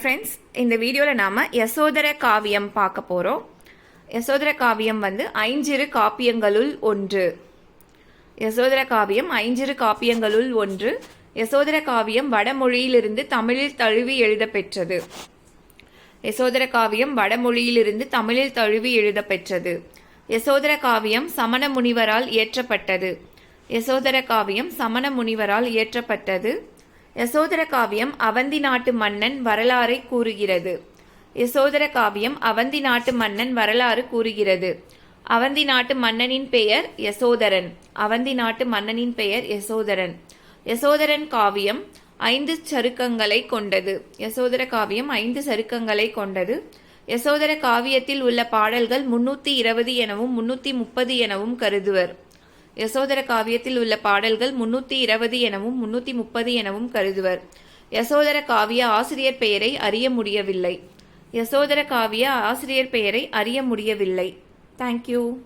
Friends இந்த வீடியோவில் நாம் யசோதர காவியம் பார்க்க போகிறோம் யசோதர காவியம் வந்து ஐஞ்சிறு காப்பியங்களுள் ஒன்று. யசோதர காவியம் ஐஞ்சிறு காப்பியங்களுள் ஒன்று. யசோதர காவியம் வடமொழியிலிருந்து தமிழில் தழுவி எழுதப்பெற்றது யசோதர காவியம் வடமொழியிலிருந்து தமிழில் தழுவி எழுதப்பெற்றது யசோதர காவியம் சமண முனிவரால் இயற்றப்பட்டது. யசோதர காவியம் சமண முனிவரால் இயற்றப்பட்டது. யசோதர காவியம் அவந்தி நாட்டு மன்னன் வரலாறை கூறுகிறது. யசோதர காவியம் அவந்தி நாட்டு மன்னன் வரலாறு கூறுகிறது. அவந்தி நாட்டு மன்னனின் பெயர் யசோதரன். அவந்தி நாட்டு மன்னனின் பெயர் யசோதரன். யசோதரன் காவியம் ஐந்து சருக்கங்களை கொண்டது. யசோதர காவியம் ஐந்து சருக்கங்களை கொண்டது. யசோதர காவியத்தில் உள்ள பாடல்கள் முன்னூற்றி இருபது எனவும் முன்னூற்றி முப்பது எனவும் கருதுவர். யசோதர காவியத்தில் உள்ள பாடல்கள் முன்னூற்றி இருபது எனவும் முன்னூற்றி முப்பது எனவும் கருதுவர். யசோதர காவிய ஆசிரியர் பெயரை அறிய முடியவில்லை. யசோதர காவிய ஆசிரியர் பெயரை அறிய முடியவில்லை. தேங்க்யூ